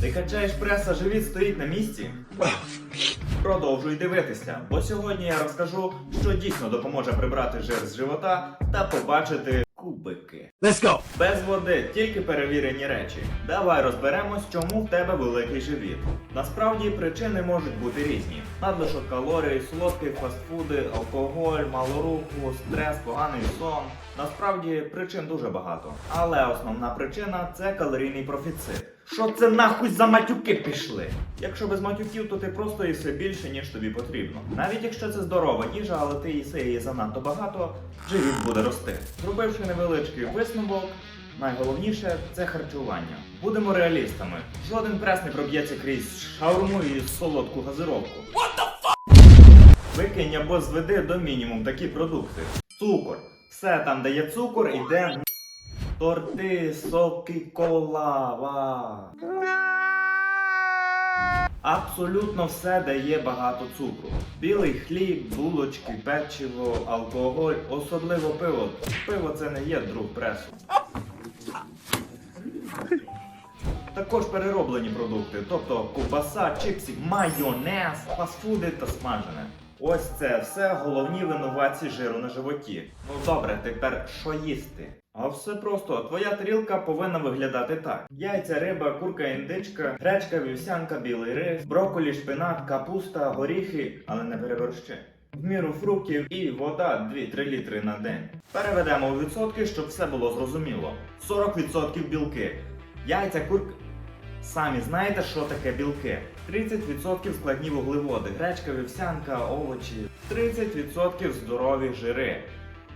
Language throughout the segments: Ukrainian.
Ти качаєш прес, а живіт стоїть на місці? Продовжуй дивитися, бо сьогодні я розкажу, що дійсно допоможе прибрати жир з живота та побачити кубики. Let's go. Без води, тільки перевірені речі. Давай розберемось, чому в тебе великий живіт. Насправді причини можуть бути різні: надлишок калорій, солодкі фастфуди, алкоголь, мало руху, стрес, поганий сон. Насправді причин дуже багато. Але основна причина це калорійний профіцит. Що це нахуй за матюки пішли? Якщо без матюків, то ти просто їси більше, ніж тобі потрібно. Навіть якщо це здорова їжа, але ти їси її занадто багато, живіт буде рости. Зробивши невеличкий висновок, найголовніше це харчування. Будемо реалістами. Жоден прес не проб'ється крізь шаурму і солодку газировку. Викинь або зведи до мінімум такі продукти. Цукор. Все там, де є цукор, іде торти, соки, колава. Абсолютно все дає багато цукру. Білий хліб, булочки, печиво, алкоголь, особливо пиво. Пиво це не є друг пресу. Також перероблені продукти, тобто ковбаса, чипсі, майонез, фастфуди та смажене. Ось це все головні винуватці жиру на животі. Ну добре, тепер що їсти? А все просто, твоя тарілка повинна виглядати так: яйця, риба, курка, індичка, гречка, вівсянка, білий рис, брокколі, шпинат, капуста, горіхи, але не переборщи. В міру фруктів і вода 2-3 літри на день. Переведемо у відсотки, щоб все було зрозуміло. 40% білки. Яйця, курка. Самі знаєте, що таке білки. 30% складні вуглеводи, гречка, вівсянка, овочі, 30% здорові жири.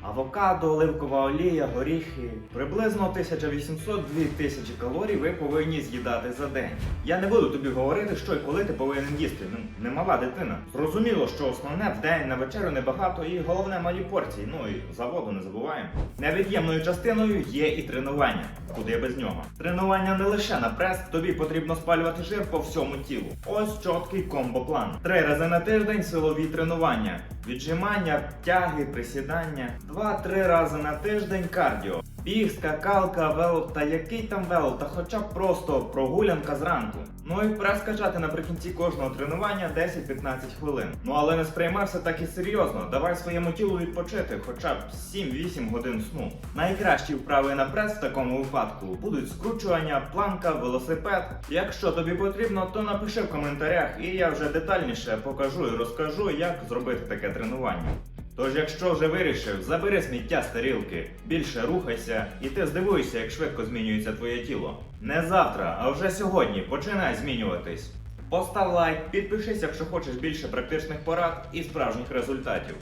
Авокадо, оливкова олія, горіхи. Приблизно 1800-2000 калорій ви повинні з'їдати за день. Я не буду тобі говорити, що і коли ти повинен їсти. Ну, не дитина. Зрозуміло, що основне в день на вечерю небагато і головне малі порції. Ну і за воду не забуваємо. Невід'ємною частиною є і тренування. Куди без нього? Тренування не лише на прес, тобі потрібно спалювати жир по всьому тілу. Ось чіткий комбо-план. Три рази на тиждень силові тренування, віджимання, тяги, присідання, два-три рази на тиждень кардіо. Біг, скакалка, вело та який там вело, та хоча б просто прогулянка зранку. Ну і прес качати наприкінці кожного тренування 10-15 хвилин. Ну але не сприймай все так і серйозно. Давай своєму тілу відпочити хоча б 7-8 годин сну. Найкращі вправи на прес в такому випадку будуть скручування, планка, велосипед. Якщо тобі потрібно, то напиши в коментарях, і я вже детальніше покажу і розкажу, як зробити таке тренування. Тож, якщо вже вирішив, забери сміття з тарілки, більше рухайся, і ти здивуєшся, як швидко змінюється твоє тіло. Не завтра, а вже сьогодні починай змінюватись. Постав лайк, підпишись, якщо хочеш більше практичних порад і справжніх результатів.